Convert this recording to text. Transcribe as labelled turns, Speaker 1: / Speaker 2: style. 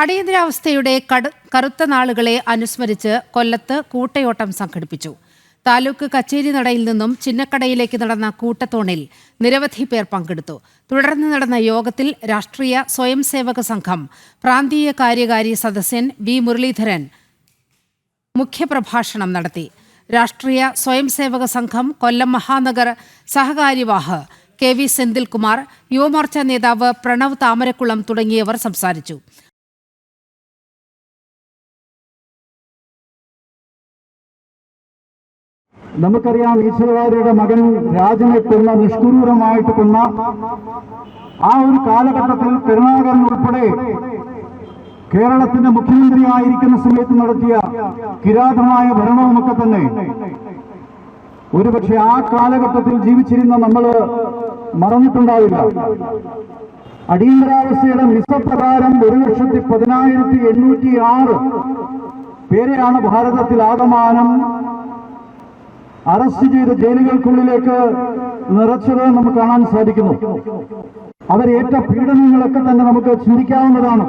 Speaker 1: അടിയന്തരാവസ്ഥയുടെ കടു കറുത്ത നാളുകളെ അനുസ്മരിച്ച് കൊല്ലത്ത് കൂട്ടയോട്ടം സംഘടിപ്പിച്ചു. താലൂക്ക് കച്ചേരി നടയിൽ നിന്നും ചിന്നക്കടയിലേക്ക് നടന്ന കൂട്ടത്തോണിൽ നിരവധി പേർ പങ്കെടുത്തു. തുടർന്ന് നടന്ന യോഗത്തിൽ രാഷ്ട്രീയ സ്വയം സേവക സംഘം പ്രാന്തീയ കാര്യകാരി സദസ്യൻ വി മുരളീധരൻ മുഖ്യപ്രഭാഷണം നടത്തി. രാഷ്ട്രീയ സ്വയം സേവക സംഘം കൊല്ലം മഹാനഗർ സഹകാര്യവാഹ് കെ വി സെന്തിൽകുമാർ യുവമോർച്ച നേതാവ് പ്രണവ് താമരക്കുളം തുടങ്ങിയവർ സംസാരിച്ചു.
Speaker 2: നമുക്കറിയാം ഈശ്വരവാര്യയുടെ മകൻ രാജനെ കൊന്ന നിഷ്കുരൂരമായിട്ട് കൊന്ന ആ ഒരു കാലഘട്ടത്തിൽ കരുണാകരൻ ഉൾപ്പെടെ കേരളത്തിന്റെ മുഖ്യമന്ത്രിയായിരിക്കുന്ന സമയത്ത് നടത്തിയ കിരാതമായ ഭരണവുമൊക്കെ തന്നെ ഒരുപക്ഷെ ആ കാലഘട്ടത്തിൽ ജീവിച്ചിരുന്ന നമ്മൾ മറന്നിട്ടുണ്ടാവില്ല. അടിയന്തരാവസ്ഥയുടെ മിസപ്രകാരം ഒരു ലക്ഷത്തി പതിനായിരത്തി എണ്ണൂറ്റി ആറ് പേരെയാണ് ഭാരതത്തിൽ ആകമാനം അറസ്റ്റ് ചെയ്ത് ജയിലുകൾക്കുള്ളിലേക്ക് നിറച്ചത് നമുക്ക് കാണാൻ സാധിക്കുന്നു. അവരേറ്റ പീഡനങ്ങളൊക്കെ തന്നെ നമുക്ക് ചിന്തിക്കാവുന്നതാണ്.